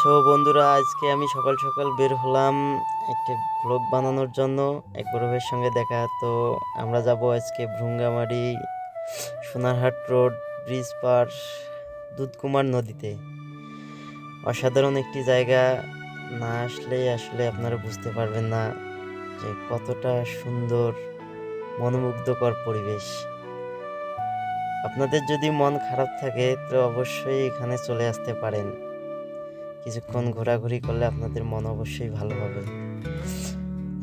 ছো বন্ধুরা, আজকে আমি সকাল সকাল বের হলাম একটি ব্লগ বানানোর জন্য। এক বড়বের সঙ্গে দেখা, তো আমরা যাব আজকে ভ্রুঙ্গামারি, সোনারহাট রোড ব্রিজ পার দুধকুমার নদীতে। অসাধারণ একটি জায়গা, না আসলে আসলে আপনারা বুঝতে পারবেন না যে কতটা সুন্দর, মনোমুগ্ধকর পরিবেশ। আপনাদের যদি মন খারাপ থাকে, তো অবশ্যই এখানে চলে আসতে পারেন। কিছুক্ষণ ঘোরাঘুরি করলে আপনাদের মন অবশ্যই ভালো হবে।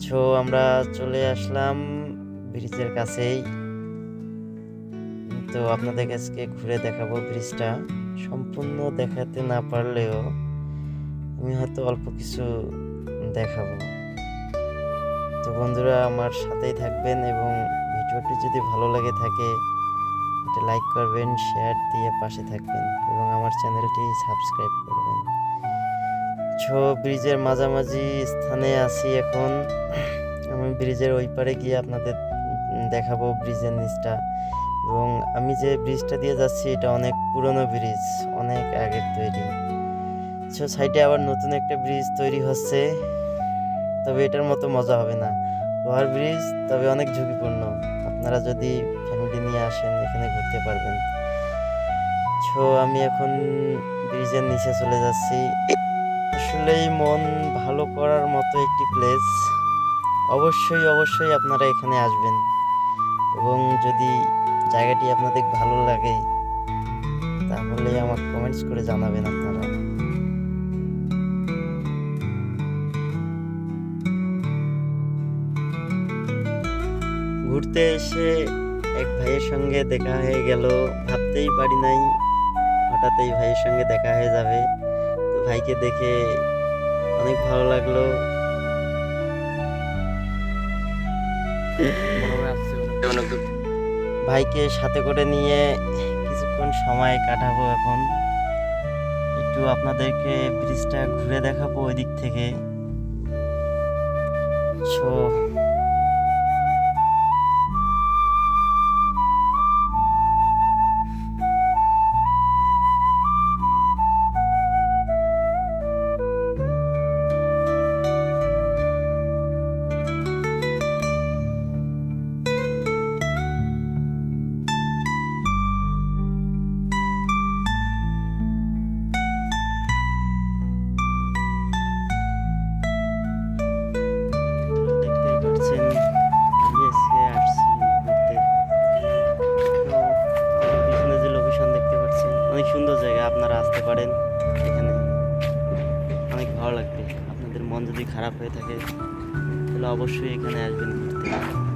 সো আমরা চলে আসলাম ব্রিজের কাছেই। তো আপনাদের কাছে ঘুরে দেখাবো ব্রিজটা। সম্পূর্ণ দেখাতে না পারলেও আমি হয়তো অল্প কিছু দেখাবো। তো বন্ধুরা, আমার সাথেই থাকবেন এবং ভিডিওটি যদি ভালো লাগে থাকে এটা লাইক করবেন, শেয়ার দিয়ে পাশে থাকবেন এবং আমার চ্যানেলটি সাবস্ক্রাইব করবেন। ছো ব্রিজের মাঝামাঝি স্থানে আছি এখন। আমি ব্রিজের ওই পারে গিয়ে আপনাদের দেখাবো ব্রিজের নিচটা। এবং আমি যে ব্রিজটা দিয়ে যাচ্ছি, এটা অনেক পুরনো ব্রিজ, অনেক আগের তৈরি। সো সাইডে আবার নতুন একটা ব্রিজ তৈরি হচ্ছে। তবে এটার মতো মজা হবে না। লোহার ব্রিজ, তবে অনেক ঝুঁকিপূর্ণ। আপনারা যদি ফ্যামিলি নিয়ে আসেন, এখানে ঘুরতে পারবেন। সো আমি এখন ব্রিজের নিচে চলে যাচ্ছি। আসলেই মন ভালো করার মতো একটি প্লেস অবশ্যই অবশ্যই আপনারা এখানে আসবেন। এবং যদি জায়গাটি আপনাদের ভালো লাগে, তাহলে আমার কমেন্টস করে জানাবেন আপনারা। ঘুরতে এসে এক ভাইয়ের সঙ্গে দেখা হয়ে গেল। ভাবতেই পারি নাই, হঠাৎ এই ভাইয়ের সঙ্গে দেখা হয়ে যাবে। ভাইকে দেখে অনেক ভালো লাগল। ভাইকে সাথে করে নিয়ে কিছুক্ষণ সময় কাটাবো এখন। একটু আপনাদেরকে ব্রিজটা ঘুরে দেখাবো ওই দিক থেকে। সো আসতে পারেন। এখানে অনেক ভালো লাগবে। আপনাদের মন যদি খারাপ হয়ে থাকে, তাহলে অবশ্যই এখানে আসবেন ঘুরতে।